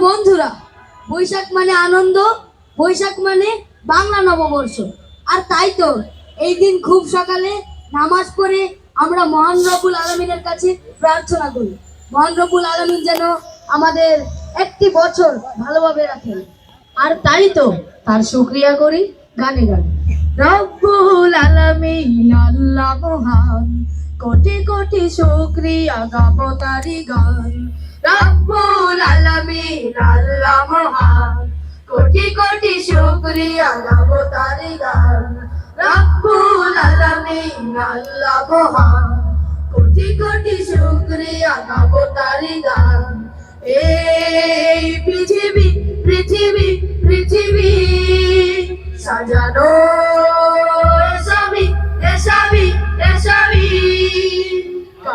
বন্ধুরা, বৈশাখ মানে আনন্দ, বৈশাখ মানে বাংলা নববর্ষ। আর তাই তো, এই দিন খুব সকালে নামাজ পড়ে আমরা মহান রবুল আলমিনের কাছে প্রার্থনা করি। মহান রবুল আলমিন যেন আমাদের একটি বছর ভালোভাবে রাখেন। আর তাই তো, তার শুক্রিয়া করি, গানে গানে। রব্বুল আলমিন আল্লাহ মহান। কোটি কোটি শুক্রিয়া গাবো তারি গান। রব্বুল আলামিন, আল্লাহ মহান। কোটি কোটি শুকরিয়া গাবো তারি গান। রব্বুল আলামিন, আল্লাহ মহান। কোটি কোটি শুকরিয়া গাবো তারি গান। এই পৃথিবী পৃথিবী পৃথিবী সাজানো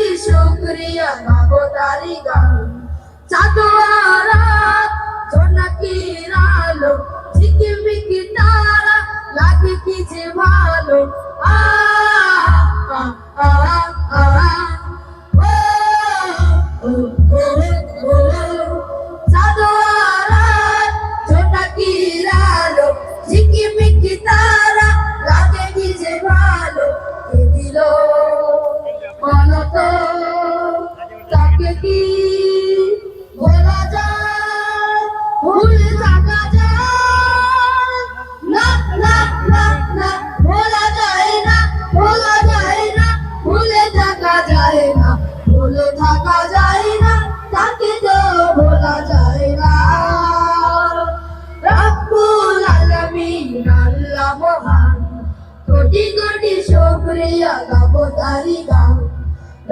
কোটি শুকরিয়া গাবো তারি গান কি? বলা যায় ভুল থাকা যায়। যায় না যায় না থাকা যায় না থাকা যায় না, তাকে তো যায় না। রব্বুল আলামিন, আল্লাহ মহান, কোটি কোটি শুকরিয়া গাবো তারি গান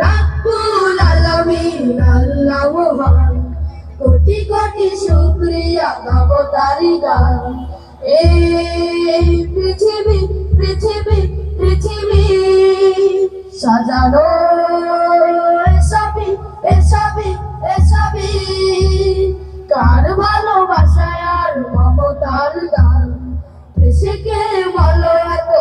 রব্বুল আলামিন আল্লাহ মহান কোটি কোটি শুক্রিয়া গাবো গান এই